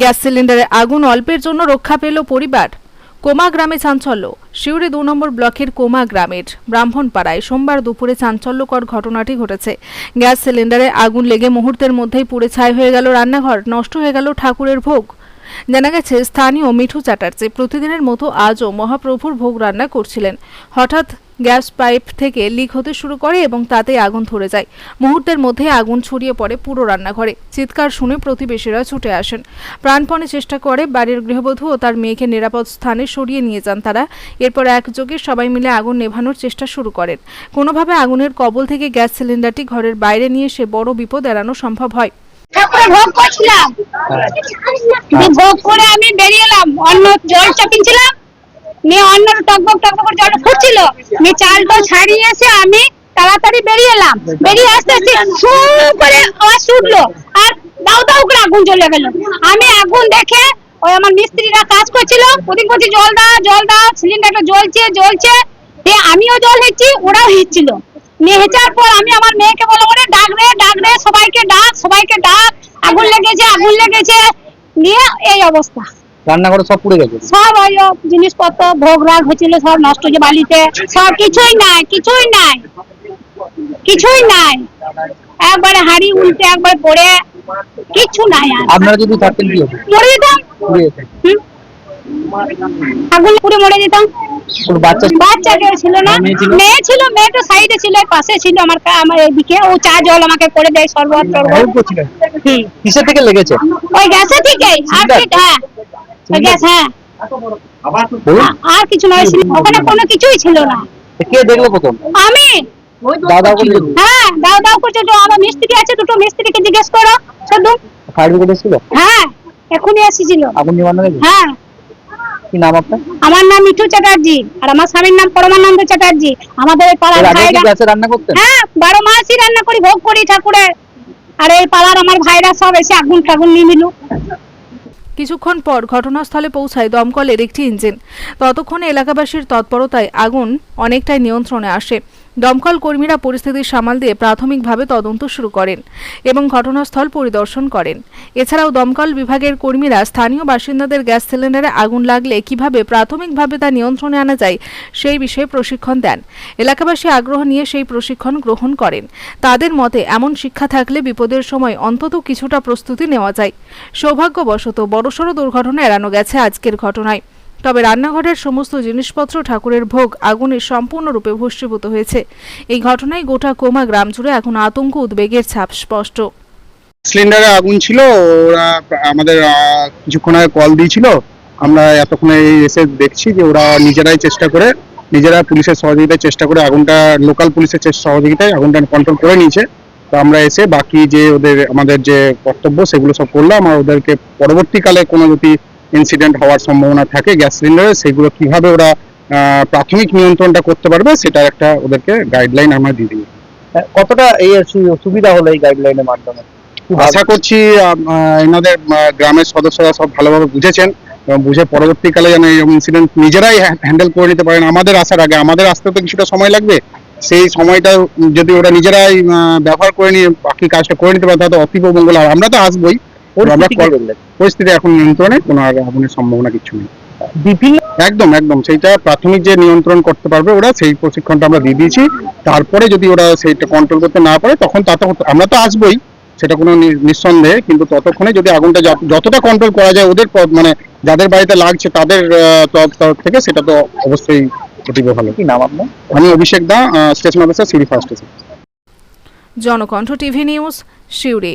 Gas সিলিন্ডারে আগুন অল্পের জন্য রক্ষা পেল পরিবার। কোমা গ্রামে চাঞ্চল্য। শিউরি দু নম্বর ব্লকের কোমা গ্রামের ব্রাহ্মণপাড়ায় সোমবার দুপুরে চাঞ্চল্যকর ঘটনাটি ঘটেছে। গ্যাস সিলিন্ডারে আগুন লেগে মুহূর্তের মধ্যেই পুড়ে ছাই হয়ে গেল রান্নাঘর, নষ্ট হয়ে গেল ঠাকুরের ভোগ। জানা গেছে, স্থানীয় মিঠু চ্যাটার্জি প্রতিদিনের মতো আজও মহাপ্রভুর ভোগ রান্না করছিলেন। হঠাৎ গ্যাস পাইপ থেকে লিক হতে শুরু করে এবং তাতে আগুন ধরে যায়। মুহূর্তের মধ্যে আগুন ছড়িয়ে পড়ে পুরো রান্নাঘরে। চিৎকার শুনে প্রতিবেশীরা ছুটে আসেন। প্রাণপণে চেষ্টা করে বাড়ির গৃহবধূ ও তার মেয়েকে নিরাপদ স্থানে সরিয়ে নিয়ে যান তারা। এরপর একযোগে সবাই মিলে আগুন নেভানোর চেষ্টা শুরু করেন। কোনোভাবে আগুনের কবল থেকে গ্যাস সিলিন্ডারটি ঘরের বাইরে নিয়ে এসে বড় বিপদ এড়ানো সম্ভব হয়। ভোগ করছিলাম। ভোগ করে আমি বেরিয়ে এলাম। অন্য জল চাপিয়েছিলাম নিয়ে অন্য টকবক টকবক করে জলটা ফুটছিল। নিয়ে চালটা ছাড়িয়ে এসে আমি তাড়াতাড়ি বেরিয়ে এলাম। বেরিয়ে আসতে আসতে শু করে আওয়াজ ছুটলো আর দাও দাও করে আগুন জ্বলে গেল আমি আগুন দেখে ওই আমার মিস্ত্রিরা কাজ করছিল। ওদিক বলছি, জল দাও জল দাও, সিলিন্ডারটা জ্বলছে জ্বলছে। দিয়ে আমিও জল হেঁচি, ওরাও হেঁচছিল। নিয়ে হেঁচার পর আমি আমার মেয়েকে বললাম, ওরে ডাক রে ডাক রে, সবাইকে ডাক সবাইকে ডাক। আগুন লেগেছে আগুন লেগেছে। নিয়ে এই অবস্থা। রান্নাঘরে সব পুড়ে গেছে। সব ওই জিনিসপত্র ভোগ রাগ হয়েছিল সব নষ্ট হয়েছে বালিতে। সব কিছুই নাই কিছুই নাই কিছুই নাই। একবারে হাড়ি উল্টে একবার পড়ে কিছু নাই আপনারা যদি থাকতেন কি হতো? মরে যেতাম? আগুন পুড়ে মরে যেতাম। বাচ্চা কেউ ছিল না। মেয়ে ছিল? মেয়ে মেয়েটা সাইডে ছিল পাশে ছিল আমার আমার এদিকে। ও চা জল আমাকে করে দেয় হুম। কিসের থেকে লেগেছে? ওই গ্যাসে থেকে আর হ্যাঁ। গ্যাস হ্যাঁ। আর কিছু নয় ছিল ওখানে কোনো কিছুই ছিল না। কে দেখল প্রথম? আমি। হ্যাঁ দাও দাও করছে। তো আমার মিস্ত্রি আছে দুটো মিস্ত্রিকে জিজ্ঞেস করো শুধু ফায়ার ব্রিগেড এসেছিল? হ্যাঁ এখনই এসেছিল। আগুন নিবানো হ্যাঁ। কি নাম আপনার? আমার নাম মিঠু চ্যাটার্জি আর আমার স্বামীর নাম পরমানন্দ চ্যাটার্জি। আমাদের এই পাড়ার এর ভাইরা রান্না করতেন? হ্যাঁ বারো মাসই রান্না করি ভোগ করি ঠাকুরের। আর এই পাড়ার আমার ভাইরা সব এসে আগুন টাগুন নিমিলু কিছুক্ষণ পর ঘটনাস্থলে পৌঁছায় দমকলের একটি ইঞ্জিন। ততক্ষণে এলাকাবাসীর তৎপরতায় আগুন অনেকটাই নিয়ন্ত্রণে আসে। দমকল কর্মীরা পরিস্থিতি সামাল দিয়ে প্রাথমিকভাবে তদন্ত শুরু করেন এবং ঘটনাস্থল পরিদর্শন করেন। এছাড়াও দমকল বিভাগের কর্মীরা স্থানীয় বাসিন্দাদের গ্যাস সিলিন্ডারে আগুন লাগলে কীভাবে প্রাথমিকভাবে তা নিয়ন্ত্রণে আনা যায় সেই বিষয়ে প্রশিক্ষণ দেন। এলাকাবাসী আগ্রহ নিয়ে সেই প্রশিক্ষণ গ্রহণ করেন। তাদের মতে, এমন শিক্ষা থাকলে বিপদের সময় অন্তত কিছুটা প্রস্তুতি নেওয়া যায়। সৌভাগ্যবশত বড়সড় দুর্ঘটনা এড়ানো গেছে আজকের ঘটনায়। তবে রান্নাঘরের সমস্ত জিনিসপত্র ঠাকুরের ভোগ আগুনে সম্পূর্ণরূপে ভস্মীভূত হয়েছে। এই ঘটনায় গোটা কোমা গ্রাম জুড়ে এখন আতঙ্ক, উদ্বেগের ছাপ স্পষ্ট। সিলিন্ডারে আগুন ছিল, ওরা আমাদের কিছুক্ষণ আগে কল দিয়েছিল। আমরা এতক্ষণে এসে দেখছি যে ওরা নিজেরাই চেষ্টা করে, নিজেরা পুলিশের সহযোগিতায় চেষ্টা করে আগুনটা, লোকাল পুলিশের সহযোগিতায় আগুনটা কন্ট্রোল করে নিয়েছে। তো আমরা এসে বাকি যে ওদের, আমাদের যে কর্তব্য সেগুলো সব করলাম। আর ওদেরকে পরবর্তীকালে কোনো যদি ইনসিডেন্ট হওয়ার সম্ভাবনা থাকে গ্যাস সিলিন্ডারে সেগুলো কীভাবে ওরা প্রাথমিক নিয়ন্ত্রণটা করতে পারবে সেটার একটা ওদেরকে গাইডলাইন আমরা দিয়ে দিই। কতটা এই সুবিধা হলো এই গাইডলাইনের মাধ্যমে? আশা করছি এনাদের গ্রামের সদস্যরা সব ভালোভাবে বুঝেছেন এবং বুঝে পরবর্তীকালে যেন এই ইনসিডেন্ট নিজেরাই হ্যান্ডেল করে নিতে পারেন। আমাদের আসার আগে আমাদের আসতে তো কিছুটা সময় লাগবে। সেই সময়টা যদি ওরা নিজেরাই ব্যবহার করে নিয়ে বাকি কাজটা করে নিতে পারে তাহলে অতীব মঙ্গল। আর আমরা তো আসবোই। পরিস্থিতি এখন নিয়ন্ত্রণে কোনো আগুনের সম্ভাবনা কিছু নেই। বিভিন্ন একদম একদম। সেইটা প্রাথমিক যে নিয়ন্ত্রণ করতে পারবে ওরা সেই প্রশিক্ষণটা আমরা দিয়ে দিয়েছি। তারপরে যদি ওরা সেইটা কন্ট্রোল করতে না পারে তখন তাতে আমরা তো আসবোই সেটা কোনো নিঃসন্দেহে। কিন্তু ততক্ষণে যদি আগুনটা যতটা কন্ট্রোল করা যায় ওদের মানে যাদের বাড়িতে লাগছে তাদের আহ, তরফ তরফ থেকে সেটা তো অবশ্যই অতীব ভালো। কি নাম আপনার? আমি অভিষেক দা স্টেশন অফিসার সিরি first station Janakantha TV news Siuri.